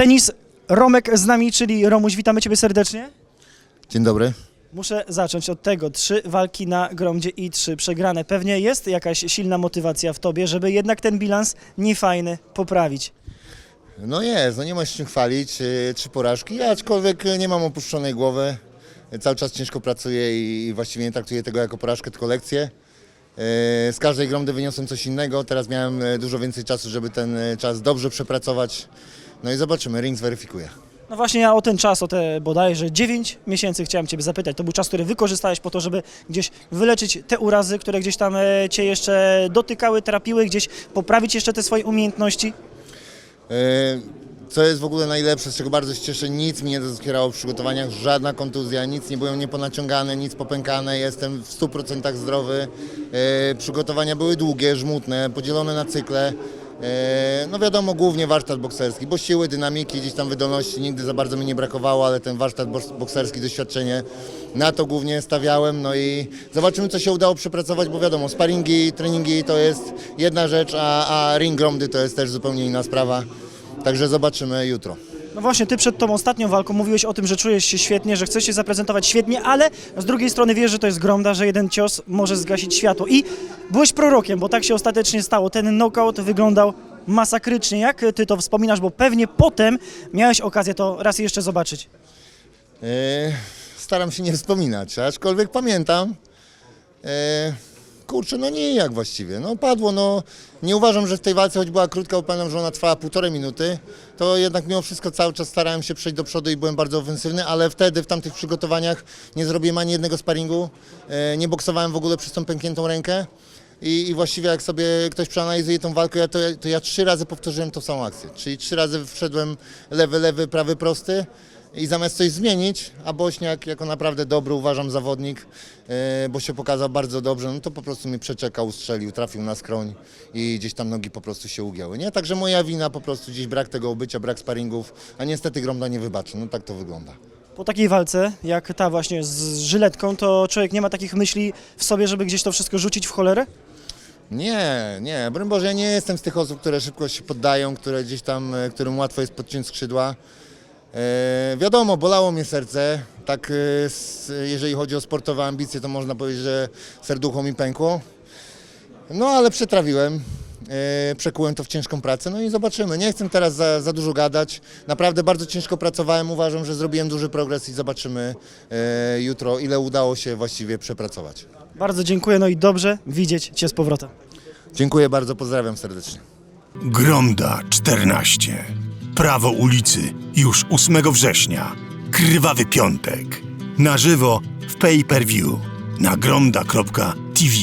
Denis Romek z nami, czyli Romuś, witamy Ciebie serdecznie. Dzień dobry. Muszę zacząć od tego. Trzy walki na gromdzie i trzy przegrane. Pewnie jest jakaś silna motywacja w Tobie, żeby jednak ten bilans niefajny poprawić. No jest, no nie ma się czym chwalić. yy, Trzy porażki, aczkolwiek nie mam opuszczonej głowy. Cały czas ciężko pracuję i właściwie nie traktuję tego jako porażkę, tylko lekcję. Yy, Z każdej gromdy wyniosłem coś innego. Teraz miałem yy, dużo więcej czasu, żeby ten czas dobrze przepracować. No i zobaczymy, ring zweryfikuje. No właśnie ja o ten czas, o te bodajże 9 miesięcy chciałem Ciebie zapytać. To był czas, który wykorzystałeś po to, żeby gdzieś wyleczyć te urazy, które gdzieś tam e, Cię jeszcze dotykały, trapiły, gdzieś poprawić jeszcze te swoje umiejętności. Yy, Co jest w ogóle najlepsze, z czego bardzo się cieszę, nic mi nie doskwierało w przygotowaniach, żadna kontuzja, nic nie byłem nieponaciągane, nic popękane, jestem w 100% zdrowy. Yy, Przygotowania były długie, żmudne, podzielone na cykle. Yy, No wiadomo, głównie warsztat bokserski, bo siły, dynamiki, gdzieś tam wydolności nigdy za bardzo mi nie brakowało, ale ten warsztat bokserski, doświadczenie, na to głównie stawiałem. No i zobaczymy, co się udało przepracować, bo wiadomo, sparingi, treningi to jest jedna rzecz, a, a ring gromdy to jest też zupełnie inna sprawa. Także zobaczymy jutro. No właśnie, ty przed tą ostatnią walką mówiłeś o tym, że czujesz się świetnie, że chcesz się zaprezentować świetnie, ale z drugiej strony wiesz, że to jest gromda, że jeden cios może zgasić światło. I byłeś prorokiem, bo tak się ostatecznie stało. Ten knockout wyglądał masakrycznie. Jak ty to wspominasz, bo pewnie potem miałeś okazję to raz jeszcze zobaczyć. Yy, staram się nie wspominać, aczkolwiek pamiętam. Yy, kurczę, no nie jak właściwie. No padło, no nie uważam, że w tej walce, choć była krótka, bo pamiętam, że ona trwała półtorej minuty, to jednak mimo wszystko cały czas starałem się przejść do przodu i byłem bardzo ofensywny, ale wtedy w tamtych przygotowaniach nie zrobiłem ani jednego sparingu, yy, nie boksowałem w ogóle przez tą pękniętą rękę. I, I właściwie jak sobie ktoś przeanalizuje tą walkę, ja to, to ja trzy razy powtórzyłem tą samą akcję. Czyli trzy razy wszedłem lewy, lewy, prawy, prosty i zamiast coś zmienić, a Bośniak jako naprawdę dobry uważam zawodnik, e, bo się pokazał bardzo dobrze, no to po prostu mnie przeczekał, ustrzelił, trafił na skroń i gdzieś tam nogi po prostu się ugięły. Nie? Także moja wina po prostu gdzieś brak tego obycia, brak sparingów, a niestety Gromda nie wybaczy. No tak to wygląda. Po takiej walce, jak ta właśnie z żyletką, to człowiek nie ma takich myśli w sobie, żeby gdzieś to wszystko rzucić w cholerę? Nie, nie, broń Boże, ja nie jestem z tych osób, które szybko się poddają, które gdzieś tam, e, którym łatwo jest podciąć skrzydła. E, wiadomo, bolało mnie serce, tak e, s, jeżeli chodzi o sportowe ambicje, to można powiedzieć, że serducho mi pękło. No ale przetrawiłem, e, przekułem to w ciężką pracę, no i zobaczymy. Nie chcę teraz za, za dużo gadać, naprawdę bardzo ciężko pracowałem, uważam, że zrobiłem duży progres i zobaczymy e, jutro, ile udało się właściwie przepracować. Bardzo dziękuję, no i dobrze widzieć Cię z powrotem. Dziękuję bardzo, pozdrawiam serdecznie. Gromda 14. Prawo ulicy już 8 września. Krwawy piątek. Na żywo w pay per view na gromda.tv.